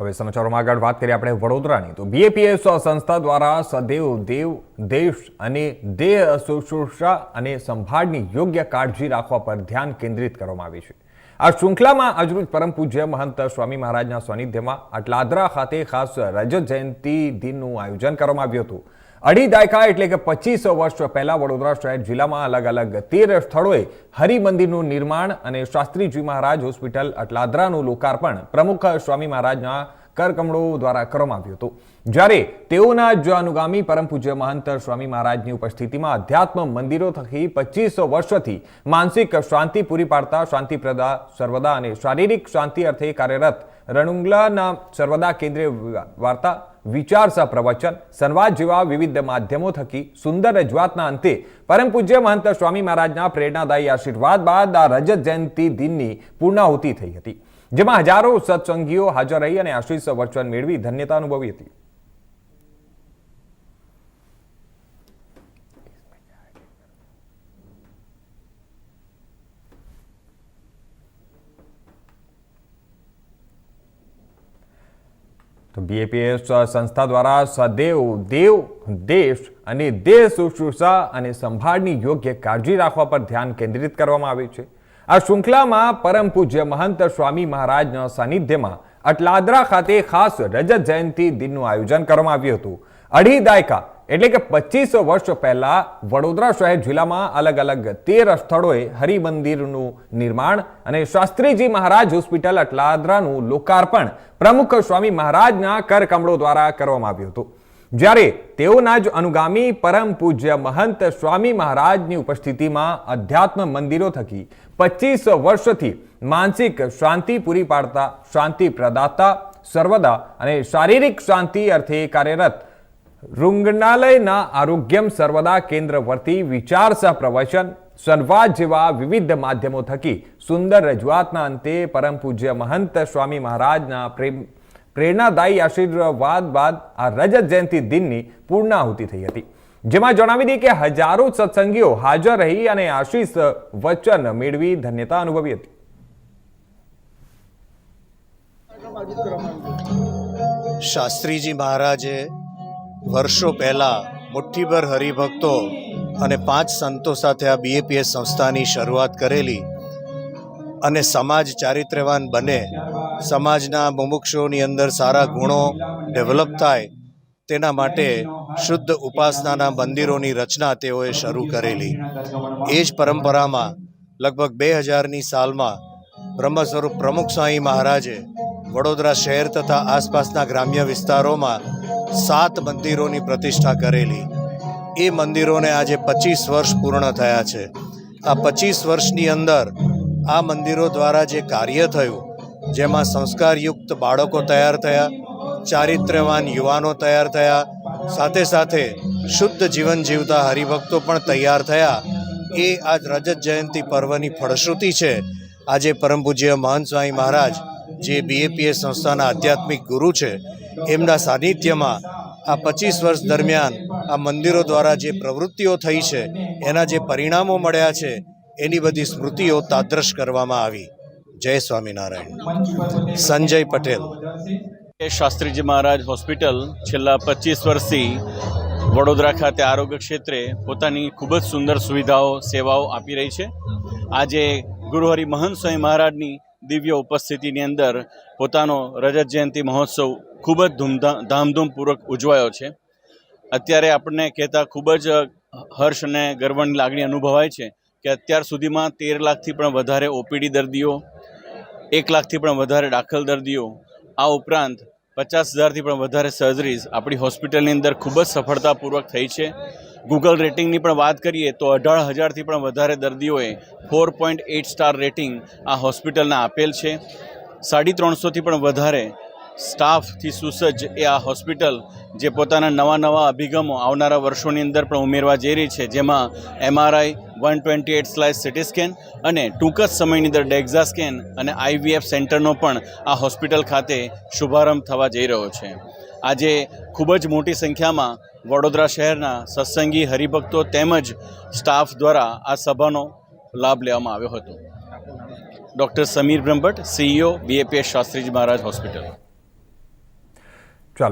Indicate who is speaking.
Speaker 1: હવે સમાચારોમાં આગળ વાત કરીએ આપણે વડોદરાની. તો બીએપીએસ સંસ્થા દ્વારા સદૈવ દેવ, દેશ અને દેહ શુશ્રૂષા અને સંભાળની યોગ્ય કાળજી રાખવા પર ધ્યાન કેન્દ્રિત કરવામાં આવી છે. આ શૃંખલામાં આજરોજ પરમ પૂજ્ય મહંત સ્વામી મહારાજના સાનિધ્યમાં આટલાદરા ખાતે ખાસ રજત જયંતિ દિનનું આયોજન કરવામાં આવ્યું હતું. અઢી દાયકા એટલે કે પચીસ વર્ષ પહેલા વડોદરા શહેર જિલ્લામાં અલગ અલગ તેર સ્થળોએ હરિમંદિરનું નિર્માણ અને શાસ્ત્રીજી મહારાજ હોસ્પિટલ અટલાદરાનું લોકાર્પણ પ્રમુખ સ્વામી મહારાજના કરકમળો દ્વારા કરવામાં આવ્યું હતું. જ્યારે તેઓના જ અનુગામી પરમ પૂજ્ય મહંત સ્વામી મહારાજની ઉપસ્થિતિમાં અધ્યાત્મ મંદિરો થકી પચીસો વર્ષથી માનસિક શાંતિ પૂરી પાડતા શાંતિપ્રદા સર્વદા અને શારીરિક શાંતિ અર્થે કાર્યરત રણુંગલાના સર્વદા કેન્દ્રીય વાર્તા, વિચાર સહ પ્રવચન, સંવાદ જેવા વિવિધ માધ્યમો થકી સુંદર રજૂઆતના અંતે પરમ પૂજ્ય મહંત સ્વામી મહારાજના પ્રેરણાદાયી આશીર્વાદ બાદ આ રજત જયંતિ દિનની પૂર્ણાહુતિ થઈ હતી. જેમાં હજારો સત્સંગીઓ હાજર રહી અને આશીષ વચન મેળવી ધન્યતા અનુભવી હતી. તો બીએપીએસ સંસ્થા દ્વારા સદૈવ, દેવ, દેશ અને દેહ શુશ્રૂષા અને સંભાળની યોગ્ય કાળજી રાખવા પર ધ્યાન કેન્દ્રિત કરવામાં આવ્યું છે. આ શૃંખલામાં પરમ પૂજ્ય મહંત સ્વામી મહારાજના સાનિધ્યમાં અટલાદરા ખાતે ખાસ રજત જયંતિ દિનનું આયોજન કરવામાં આવ્યું હતું. અઢી દાયકા એટલે કે પચીસ વર્ષ પહેલા વડોદરા શહેર જિલ્લામાં અલગ અલગ તેર સ્થળોએ હરિમંદિરનું નિર્માણ અને શાસ્ત્રીજી મહારાજ હોસ્પિટલ અટલાદરાનું લોકાર્પણ પ્રમુખ સ્વામી મહારાજના કરકમળો દ્વારા કરવામાં આવ્યું હતું. જ્યારે તેઓના જ અનુગામી પરમ પૂજ્ય મહંત સ્વામી મહારાજની ઉપસ્થિતિમાં અધ્યાત્મ મંદિરો થકી પચીસ વર્ષથી માનસિક શાંતિ પૂરી પાડતા શાંતિ પ્રદાતા સર્વદા અને શારીરિક શાંતિ અર્થે કાર્યરત રૂંગણાલયના આરોગ્યમ સર્વદા કેન્દ્ર વર્તી વિચાર સહ પ્રવચન, સંવાદ જેવા વિવિધ માધ્યમો થકી સુંદર રજૂઆતના અંતે પરમ પૂજ્ય મહંત સ્વામી મહારાજના પ્રેમ પ્રેરણાદાયી આશીર્વાદ બાદ આ રજત જયંતિ દિનની પૂર્ણાહુતિ થઈ હતી. જેમાં જણાવી દઈએ કે હજારો સત્સંગીઓ હાજર રહી અને આશીષ વચન મેળવી ધન્યતા અનુભવી હતી.
Speaker 2: શાસ્ત્રીજી મહારાજે વર્ષો પહેલાં મુઠ્ઠીભર હરિભક્તો અને પાંચ સંતો સાથે આ બીએપીએસ સંસ્થાની શરૂઆત કરેલી અને સમાજ ચારિત્ર્યવાન બને સમાજના મુમુક્ષોની અંદર સારા ગુણો ડેવલપ થાય તેના માટે શુદ્ધ ઉપાસનાના મંદિરોની રચના તેઓએ શરૂ કરેલી. એ જ પરંપરામાં લગભગ બે હજારની સાલમાં બ્રહ્મ સ્વરૂપ પ્રમુખ સ્વામી મહારાજે વડોદરા શહેર તથા આસપાસના ગ્રામ્ય વિસ્તારોમાં સાત મંદિરોની પ્રતિષ્ઠા કરેલી. એ મંદિરોને આજે પચીસ વર્ષ પૂર્ણ થયા છે. આ પચીસ વર્ષની અંદર આ મંદિરો દ્વારા જે કાર્ય થયું જેમાં સંસ્કારયુક્ત બાળકો તૈયાર થયા, ચારિત્ર્યવાન યુવાનો તૈયાર થયા, સાથે સાથે શુદ્ધ જીવન જીવતા હરિભક્તો પણ તૈયાર થયા. એ આજ રજત જયંતિ પર્વની ફળશ્રુતિ છે. આજે પરમ પૂજ્ય મહંત સ્વામી મહારાજ, જે બીએપીએ સંસ્થાના આધ્યાત્મિક ગુરુ છે, એમના સાનિધ્યમાં આ પચીસ વર્ષ દરમિયાન આ મંદિરો દ્વારા જે પ્રવૃત્તિઓ થઈ છે, એના જે પરિણામો મળ્યા છે, એની બધી સ્મૃતિઓ તાદ્રશ કરવામાં આવી. જય સ્વામિનારાયણ સંજય પટેલ.
Speaker 3: શાસ્ત્રીજી મહારાજ હોસ્પિટલ છેલ્લા પચીસ વર્ષથી વડોદરા ખાતે આરોગ્ય ક્ષેત્રે પોતાની ખૂબ જ સુંદર સુવિધાઓ, સેવાઓ આપી રહી છે. આજે ગુરુહરિ મહંત સ્વામી મહારાજની દિવ્ય ઉપસ્થિતિની અંદર પોતાનો રજત જયંતિ મહોત્સવ ખૂબ જ ધૂમધામ ધામધૂમપૂર્વક ઉજવાયો છે. અત્યારે આપણને કહેતા ખૂબ જ હર્ષ અને ગર્વની લાગણી અનુભવાય છે કે અત્યાર સુધીમાં તેર લાખથી પણ વધારે ઓપીડી દર્દીઓ એક લાખથી પણ વધારે દાખલ દર્દીઓ. આ ઉપરાંત પચાસ હજારથી પણ વધારે સર્જરીઝ આપણી હોસ્પિટલની અંદર ખૂબ જ સફળતાપૂર્વક થઈ છે. ગૂગલ રેટિંગની પણ વાત કરીએ તો અઢાર હજારથી પણ વધારે દર્દીઓએ four point eight star rating આ હોસ્પિટલના આપેલ છે. સાડી ત્રણસોથી પણ વધારે સ્ટાફથી સુસજ્જ એ આ હોસ્પિટલ જે પોતાના નવા નવા અભિગમો આવનારા વર્ષોની અંદર પણ ઉમેરવા જઈ રહી છે, જેમાં MRI one twenty eight slice CT scan અને ટૂંક જ સમયની અંદર ડેક્ઝા સ્કેન અને આઈવીએફ સેન્ટરનો પણ આ હોસ્પિટલ ખાતે શુભારંભ થવા જઈ રહ્યો છે. આજે ખૂબ જ મોટી સંખ્યામાં વડોદરા શહેરના સત્સંગી હરિભક્તો તેમજ સ્ટાફ દ્વારા આ સભાનો લાભ લેવામાં આવ્યો હતો. Doctor Sameer Brahmbhatt CEO BAPS Shastriji Maharaj hospital.
Speaker 1: Puis